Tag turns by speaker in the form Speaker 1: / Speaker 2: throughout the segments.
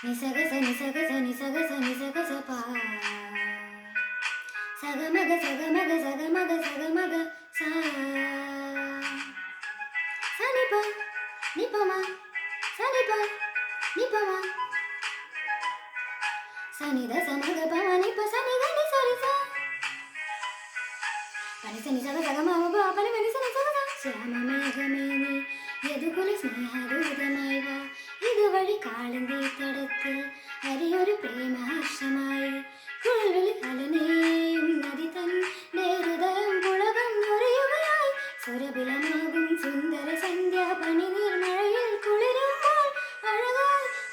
Speaker 1: Ni se que se, ni se ni se ni pa. Sa. Sa ni pa, ni pa ma. Sa ni pa, ni pa ma. Sa ni da, sa pa ma, ni pa, sa ni ni sa, ni sa. Ni sa, ni ba, pa ni ma, ni sa, ni sa, ga, ga. Sa ma, ma, ni, ni, സുരബിലമാകും സുന്ദര സന്ധ്യ പനി നീർമഴയിൽ കുളിരുമ്പോൾ അഴകോ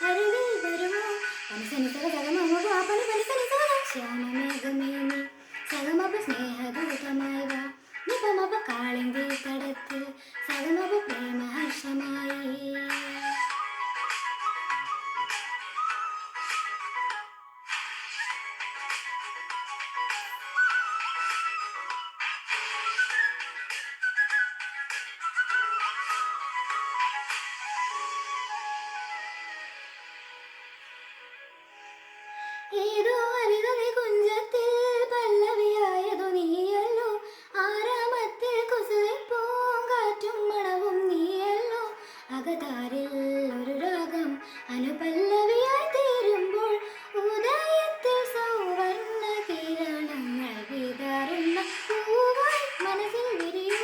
Speaker 1: അരുവിൽ വരുമോ? പനിസനി സഗ സഗമ പനി പനിസനി ഏതോ അലിതതി കുഞ്ചത്തിൽ പല്ലവിയായതു നീയല്ലോ. ആരാമത്തിൽ കുസുവെപ്പൂങ്കാറ്റും മണവും നീയല്ലോ. അകതാരിൽ ഒരു രാഗം അനുപല്ലവിയായി തീരുമ്പോൾ ഉദയത്തിൽ സൗവർണ കിരണങ്ങൾ വിതറുന്ന പൂവായി വിരിയൂ.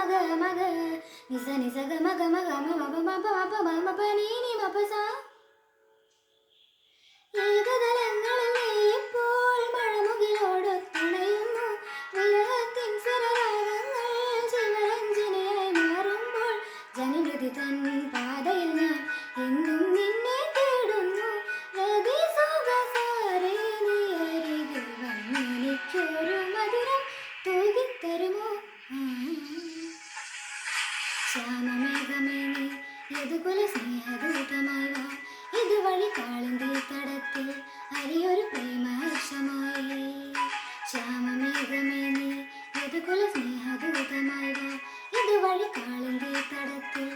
Speaker 1: まだまだ」「にさにさがまだまだ」ശ്യാമമേഘമേ നീ യതുകുല സ്നേഹദൂതമായി വാ ഇതുവഴി കാളിന്തി തടത്തിൽ അരിയൊരു പ്രേമഹർഷമായി. ശ്യാമമേഘമേ നീ യതുകുല സ്നേഹദൂതമായി വാ ഇതുവഴി കാളിന്തി തടത്തിൽ